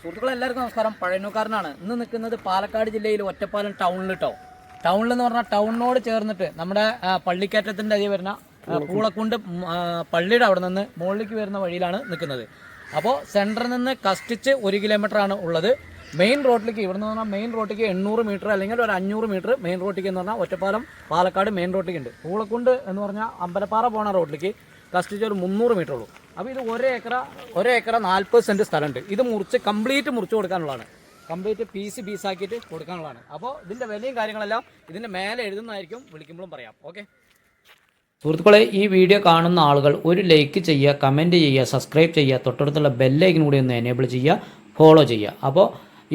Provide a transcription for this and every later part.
സുഹൃത്തുക്കളെ എല്ലാവർക്കും നമസ്കാരം. പഴയനൂക്കാരനാണ് ഇന്ന് നിൽക്കുന്നത് പാലക്കാട് ജില്ലയിൽ ഒറ്റപ്പാലം ടൗണിൽ കേട്ടോ ടൗണിൽ എന്ന് പറഞ്ഞാൽ ടൗണിനോട് ചേർന്നിട്ട് നമ്മുടെ പള്ളിക്കയറ്റത്തിന്റെ അതി വരുന്ന പൂളക്കുണ്ട്. പള്ളിയുടെ അവിടെ നിന്ന് മുകളിലേക്ക് വരുന്ന വഴിയിലാണ് നിൽക്കുന്നത്. അപ്പോൾ സെന്ററിൽ നിന്ന് കഷ്ടിച്ച് ഒരു കിലോമീറ്റർ ആണ് ഉള്ളത്. മെയിൻ റോഡിലേക്ക് ഇവിടെ നിന്ന് പറഞ്ഞാൽ മെയിൻ റോഡിലേക്ക് എണ്ണൂറ് മീറ്റർ അല്ലെങ്കിൽ ഒരു അഞ്ഞൂറ് മീറ്റർ മെയിൻ റോഡിലേക്ക് എന്ന് പറഞ്ഞാൽ ഒറ്റപ്പാലം പാലക്കാട് മെയിൻ റോഡിലേക്ക് ഉണ്ട്. പൂളക്കുണ്ട് എന്ന് പറഞ്ഞാൽ അമ്പലപ്പാറ പോണ റോഡിലേക്ക് കഷ്ടിച്ച് ഒരു മുന്നൂറ് മീറ്റർ ഉള്ളൂ. അപ്പോൾ ഇത് ഒരേ ഏക്കറ ഒരേ ഏക്കറ നാൽപ്പത് സെന്റ് സ്ഥലമുണ്ട്. ഇത് മുറിച്ച് കംപ്ലീറ്റ് മുറിച്ച് കൊടുക്കാനുള്ളതാണ്. Complete piece പീസാക്കിയിട്ട് കൊടുക്കാനുള്ളതാണ്. അപ്പോൾ ഇതിന്റെ വിലയും കാര്യങ്ങളെല്ലാം ഇതിന്റെ മേലെ എഴുതുന്നതായിരിക്കും വിളിക്കുമ്പോഴും പറയാം. ഓക്കെ സുഹൃത്തുക്കളെ ഈ വീഡിയോ കാണുന്ന ആളുകൾ ഒരു ലൈക്ക് ചെയ്യുക കമന്റ് ചെയ്യുക സബ്സ്ക്രൈബ് ചെയ്യുക തൊട്ടടുത്തുള്ള ബെല്ലൈക്കൻ കൂടി ഒന്ന് എനേബിൾ ചെയ്യുക ഫോളോ ചെയ്യുക. അപ്പോൾ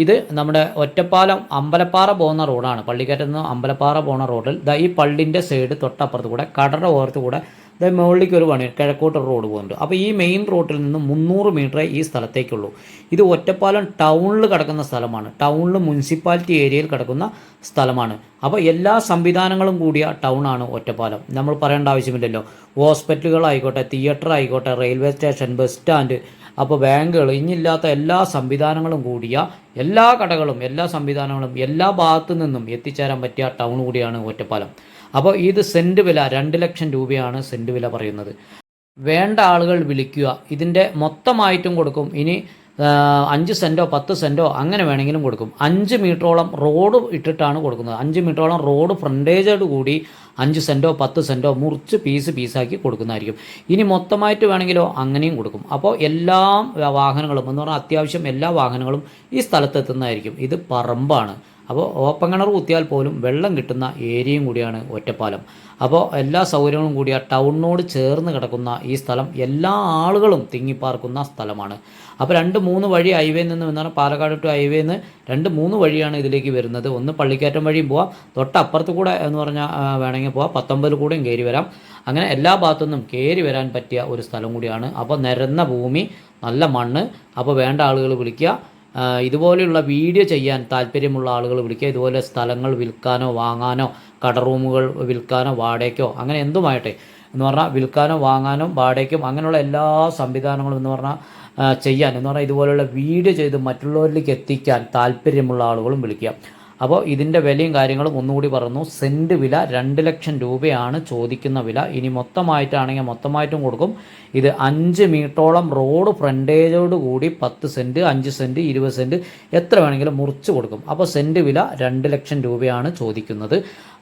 ഇത് നമ്മുടെ ഒറ്റപ്പാലം അമ്പലപ്പാറ പോകുന്ന റോഡാണ് പള്ളിക്കരത്ത് നിന്ന് അമ്പലപ്പാറ പോകുന്ന റോഡിൽ ദാ ഈ പള്ളിന്റെ സൈഡ് തൊട്ടപ്പുറത്ത് കൂടെ കടയുടെ ഓരത്ത് കൂടെ ദാ മുകളിലേക്ക് ഒരു വണ്ടി കിഴക്കോട്ട് റോഡ് പോകുന്നുണ്ട്. അപ്പോൾ ഈ മെയിൻ റോഡിൽ നിന്ന് മുന്നൂറ് മീറ്ററേ ഈ സ്ഥലത്തേക്കുള്ളൂ. ഇത് ഒറ്റപ്പാലം ടൗണിൽ കിടക്കുന്ന സ്ഥലമാണ്. ടൗണിൽ മുനിസിപ്പാലിറ്റി ഏരിയയിൽ കിടക്കുന്ന സ്ഥലമാണ്. അപ്പോൾ എല്ലാ സംവിധാനങ്ങളും കൂടിയ ടൗണാണ് ഒറ്റപ്പാലം. നമ്മൾ പറയേണ്ട ആവശ്യമില്ലല്ലോ. ഹോസ്പിറ്റലുകളായിക്കോട്ടെ തിയേറ്റർ ആയിക്കോട്ടെ റെയിൽവേ സ്റ്റേഷൻ ബസ് സ്റ്റാൻഡ് അപ്പോൾ ബാങ്കുകൾ ഇനിയില്ലാത്ത എല്ലാ സംവിധാനങ്ങളും കൂടിയ എല്ലാ കടകളും എല്ലാ സംവിധാനങ്ങളും എല്ലാ ഭാഗത്തു നിന്നും എത്തിച്ചേരാൻ പറ്റിയ ടൗൺ കൂടിയാണ് ഒറ്റപ്പാലം. അപ്പോൾ ഇത് സെന്റ് വില രണ്ട് ലക്ഷം രൂപയാണ് സെന്റ് വില പറയുന്നത്. വേണ്ട ആളുകൾ വിളിക്കുക. ഇതിന്റെ മൊത്തമായിട്ടും കൊടുക്കും. ഇനി അഞ്ച് സെന്റോ പത്ത് സെന്റോ അങ്ങനെ വേണമെങ്കിലും കൊടുക്കും. അഞ്ച് മീറ്ററോളം റോഡ് ഇട്ടിട്ടാണ് കൊടുക്കുന്നത്. അഞ്ച് മീറ്ററോളം റോഡ് ഫ്രണ്ടേജോട് കൂടി അഞ്ച് സെന്റോ പത്ത് സെന്റോ മുറിച്ച് പീസ് പീസാക്കി കൊടുക്കുന്നതായിരിക്കും. ഇനി മൊത്തമായിട്ട് വേണമെങ്കിലോ അങ്ങനെയും കൊടുക്കും. അപ്പോൾ എല്ലാ വാഹനങ്ങളും എന്ന് പറഞ്ഞാൽ അത്യാവശ്യം എല്ലാ വാഹനങ്ങളും ഈ സ്ഥലത്ത് എത്തുന്നതായിരിക്കും ഇത് പറമ്പാണ്. അപ്പോൾ ഓപ്പൺ കിണർ കുത്തിയാൽ പോലും വെള്ളം കിട്ടുന്ന ഏരിയയും കൂടിയാണ് ഒറ്റപ്പാലം. അപ്പോൾ എല്ലാ സൗകര്യങ്ങളും കൂടിയ ടൗണിനോട് ചേർന്ന് കിടക്കുന്ന ഈ സ്ഥലം എല്ലാ ആളുകളും തിങ്ങിപ്പാർക്കുന്ന സ്ഥലമാണ്. അപ്പോൾ രണ്ട് മൂന്ന് വഴി ഹൈവേയിൽ നിന്ന് എന്ന് പാലക്കാട് ടു ഹൈവേയിൽ നിന്ന് രണ്ട് മൂന്ന് വഴിയാണ് ഇതിലേക്ക് വരുന്നത്. ഒന്ന് പള്ളിക്കയറ്റം വഴിയും പോവാം. തൊട്ടപ്പുറത്ത് കൂടെ എന്ന് പറഞ്ഞാൽ വേണമെങ്കിൽ പോവാം. പത്തൊമ്പതിൽ കൂടെയും കയറി വരാം. അങ്ങനെ എല്ലാ ഭാഗത്തുനിന്നും കയറി വരാൻ പറ്റിയ ഒരു സ്ഥലം കൂടിയാണ്. അപ്പോൾ നിരന്ന ഭൂമി നല്ല മണ്ണ്. അപ്പോൾ വേണ്ട ആളുകൾ വിളിക്കുക. ഇതുപോലെയുള്ള വീഡിയോ ചെയ്യാൻ താല്പര്യമുള്ള ആളുകൾ വിളിക്കുക. ഇതുപോലെ സ്ഥലങ്ങൾ വിൽക്കാനോ വാങ്ങാനോ കട റൂമുകൾ വിൽക്കാനോ വാടകയ്ക്കോ അങ്ങനെ എന്തുമായിട്ടെ എന്ന് പറഞ്ഞാൽ വിൽക്കാനോ വാങ്ങാനോ വാടകയ്ക്കും അങ്ങനെയുള്ള എല്ലാ സംവിധാനങ്ങളും എന്ന് പറഞ്ഞാൽ ചെയ്യാൻ. എന്ന് പറഞ്ഞാൽ ഇതുപോലെയുള്ള വീഡിയോ ചെയ്ത് മറ്റുള്ളവരിലേക്ക് എത്തിക്കാൻ താല്പര്യമുള്ള ആളുകളും വിളിക്കുക. അപ്പോൾ ഇതിന്റെ വിലയും കാര്യങ്ങളും ഒന്നുകൂടി പറഞ്ഞു സെന്റ് വില രണ്ട് ലക്ഷം രൂപയാണ് ചോദിക്കുന്ന വില. ഇനി മൊത്തമായിട്ടാണെങ്കിൽ മൊത്തമായിട്ടും കൊടുക്കും. ഇത് അഞ്ച് മീറ്ററോളം റോഡ് ഫ്രണ്ടേജോട് കൂടി പത്ത് സെന്റ് അഞ്ച് സെന്റ് ഇരുപത് സെന്റ് എത്ര വേണമെങ്കിലും മുറിച്ച് കൊടുക്കും. അപ്പോൾ സെന്റ് വില രണ്ട് ലക്ഷം രൂപയാണ് ചോദിക്കുന്നത്.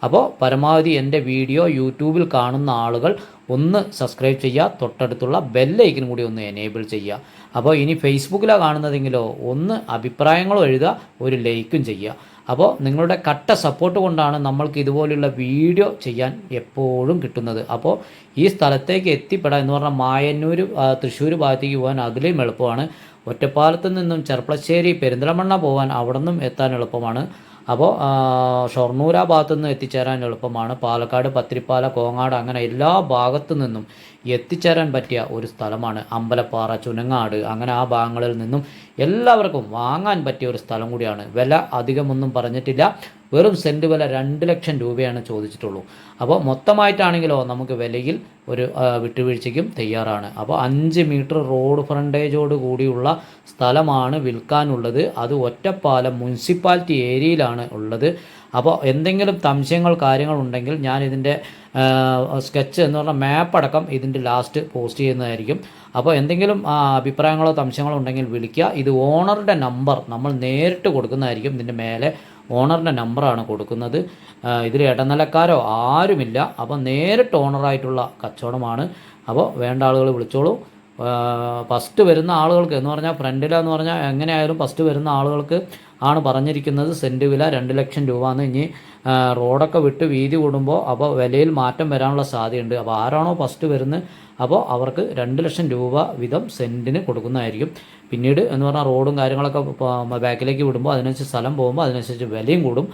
അപ്പോൾ പരമാവധി എന്റെ വീഡിയോ യൂട്യൂബിൽ കാണുന്ന ആളുകൾ ഒന്ന് സബ്സ്ക്രൈബ് ചെയ്യുക തൊട്ടടുത്തുള്ള ബെല്ലൈക്കനും കൂടി ഒന്ന് എനേബിൾ ചെയ്യുക. അപ്പോൾ ഇനി ഫേസ്ബുക്കിലാണ് കാണുന്നതെങ്കിലോ ഒന്ന് അഭിപ്രായങ്ങളും എഴുതുക ഒരു ലൈക്കും ചെയ്യുക. അപ്പോൾ നിങ്ങളുടെ കട്ട സപ്പോർട്ട് കൊണ്ടാണ് നമ്മൾക്ക് ഇതുപോലെയുള്ള വീഡിയോ ചെയ്യാൻ എപ്പോഴും കിട്ടുന്നത്. അപ്പോൾ ഈ സ്ഥലത്തേക്ക് എത്തിപ്പെടാൻ എന്ന് പറഞ്ഞാൽ മായന്നൂർ തൃശ്ശൂർ ഭാഗത്തേക്ക് പോകാൻ അതിലും എളുപ്പമാണ്. ഒറ്റപ്പാലത്ത് നിന്നും ചെർപ്പളശ്ശേരി പെരിന്തലമണ്ണ പോകാൻ അവിടെ നിന്നും എത്താൻ എളുപ്പമാണ്. അപ്പോൾ ഷൊർണൂര ഭാഗത്തു നിന്നും എത്തിച്ചേരാൻ എളുപ്പമാണ്. പാലക്കാട് പത്തിരിപ്പാല കോങ്ങാട് അങ്ങനെ എല്ലാ ഭാഗത്തു നിന്നും എത്തിച്ചേരാൻ പറ്റിയ ഒരു സ്ഥലമാണ് അമ്പലപ്പാറ ചുനങ്ങാട്. അങ്ങനെ ആ ഭാഗങ്ങളിൽ നിന്നും എല്ലാവർക്കും വാങ്ങാൻ പറ്റിയ ഒരു സ്ഥലം കൂടിയാണ്. വില അധികമൊന്നും പറഞ്ഞിട്ടില്ല. വെറും സെന്റ് വില രണ്ട് ലക്ഷം രൂപയാണ് ചോദിച്ചിട്ടുള്ളൂ. അപ്പോൾ മൊത്തമായിട്ടാണെങ്കിലോ നമുക്ക് വിലയിൽ ഒരു വിട്ടുവീഴ്ചയ്ക്കും തയ്യാറാണ്. അപ്പോൾ അഞ്ച് മീറ്റർ റോഡ് ഫ്രണ്ടേജോട് കൂടിയുള്ള സ്ഥലമാണ് വിൽക്കാനുള്ളത്. അത് ഒറ്റപ്പാലം മുനിസിപ്പാലിറ്റി ഏരിയയിലാണ് ഉള്ളത്. അപ്പോൾ എന്തെങ്കിലും സംശയങ്ങൾ കാര്യങ്ങൾ ഉണ്ടെങ്കിൽ ഞാൻ ഇതിന്റെ സ്കെച്ച് എന്ന് പറഞ്ഞ മാപ്പ് അടക്കം ഇതിന്റെ ലാസ്റ്റ് പോസ്റ്റ് ചെയ്യുന്നതായിരിക്കും. അപ്പോൾ എന്തെങ്കിലും അഭിപ്രായങ്ങളോ തംശങ്ങളോ ഉണ്ടെങ്കിൽ വിളിക്കുക. ഇത് ഓണറുടെ നമ്പർ നമ്മൾ നേരിട്ട് കൊടുക്കുന്നതായിരിക്കും. ഇതിന്റെ മേലെ ഓണറിന്റെ നമ്പറാണ് കൊടുക്കുന്നത്. ഇതിൽ ഇടനിലക്കാരോ ആരുമില്ല. അപ്പോൾ നേരിട്ട് ഓണറായിട്ടുള്ള കച്ചവടമാണ്. അപ്പോൾ വേണ്ട ആളുകൾ വിളിച്ചോളൂ. ഫസ്റ്റ് വരുന്ന ആളുകൾക്ക് എന്ന് പറഞ്ഞാൽ ഫ്രണ്ടിലെന്ന് പറഞ്ഞാൽ എങ്ങനെയായാലും ഫസ്റ്റ് വരുന്ന ആളുകൾക്ക് ആണ് പറഞ്ഞിരിക്കുന്നത് സെന്റ് വില രണ്ട് ലക്ഷം രൂപ എന്ന് ഇനി റോഡൊക്കെ വിട്ട് വീതി കൂടുമ്പോൾ അപ്പോൾ വിലയിൽ മാറ്റം വരാനുള്ള സാധ്യതയുണ്ട്. അപ്പോൾ ആരാണോ ഫസ്റ്റ് വരുന്നത് അപ്പോൾ അവർക്ക് രണ്ട് ലക്ഷം രൂപ വീതം സെന്റിന് കൊടുക്കുന്നതായിരിക്കും. പിന്നീട് എന്ന് പറഞ്ഞാൽ റോഡും കാര്യങ്ങളൊക്കെ ബാക്കിലേക്ക് വിടുമ്പോൾ അതിനനുസരിച്ച് സ്ഥലം പോകുമ്പോൾ അതിനനുസരിച്ച് വിലയും കൂടും.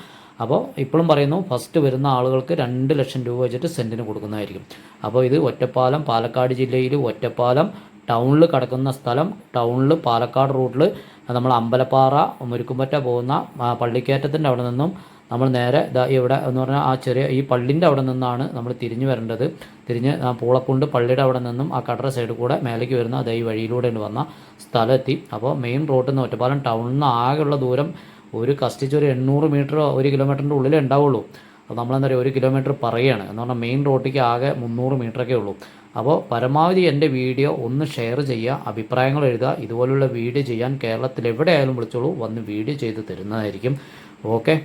അപ്പോൾ ഇപ്പോഴും പറയുന്നു ഫസ്റ്റ് വരുന്ന ആളുകൾക്ക് രണ്ട് ലക്ഷം രൂപ വെച്ചിട്ട് സെന്റിന് കൊടുക്കുന്നതായിരിക്കും. അപ്പോൾ ഇത് ഒറ്റപ്പാലം പാലക്കാട് ജില്ലയിൽ ഒറ്റപ്പാലം ടൗണിൽ കിടക്കുന്ന സ്ഥലം ടൗണിൽ പാലക്കാട് റൂട്ടിൽ നമ്മൾ അമ്പലപ്പാറ മുരുക്കുമ്പറ്റ പോകുന്ന പള്ളിക്കേറ്റത്തിന്റെ അവിടെ നിന്നും നമ്മൾ നേരെ ഇതാ ഇവിടെ എന്ന് പറഞ്ഞാൽ ആ ചെറിയ ഈ പള്ളിന്റെ അവിടെ നിന്നാണ് നമ്മൾ തിരിഞ്ഞു വരേണ്ടത്. തിരിഞ്ഞ് ആ പൂളക്കുണ്ട് പള്ളിയുടെ അവിടെ നിന്നും ആ കടറ സൈഡിൽ കൂടെ മേലേക്ക് വരുന്ന അതേ ഈ വഴിയിലൂടെ വന്ന സ്ഥലമെത്തി. അപ്പോൾ മെയിൻ റോഡിൽ നിന്ന് ഒറ്റപ്പാലം ടൗണിൽ നിന്ന് ആകെയുള്ള ദൂരം ഒരു കഷ്ടിച്ച് ഒരു എണ്ണൂറ് മീറ്റർ ഒരു കിലോമീറ്ററിന്റെ ഉള്ളിലേ ഉണ്ടാവുള്ളൂ. അപ്പോൾ നമ്മളെന്താ പറയുക ഒരു കിലോമീറ്റർ പറയുകയാണ്. എന്ന് പറഞ്ഞാൽ മെയിൻ റോട്ടിലേക്ക് ആകെ മുന്നൂറ് മീറ്ററൊക്കെ ഉള്ളൂ. അപ്പോൾ പരമാവധി എന്റെ വീഡിയോ ഒന്ന് ഷെയർ ചെയ്യുക അഭിപ്രായങ്ങൾ എഴുതുക ഇതുപോലുള്ള വീഡിയോ ചെയ്യാൻ കേരളത്തിൽ എവിടെയായാലും വിളിച്ചോളൂ വന്ന് വീഡിയോ ചെയ്ത് തരുന്നതായിരിക്കും. ഓക്കെ?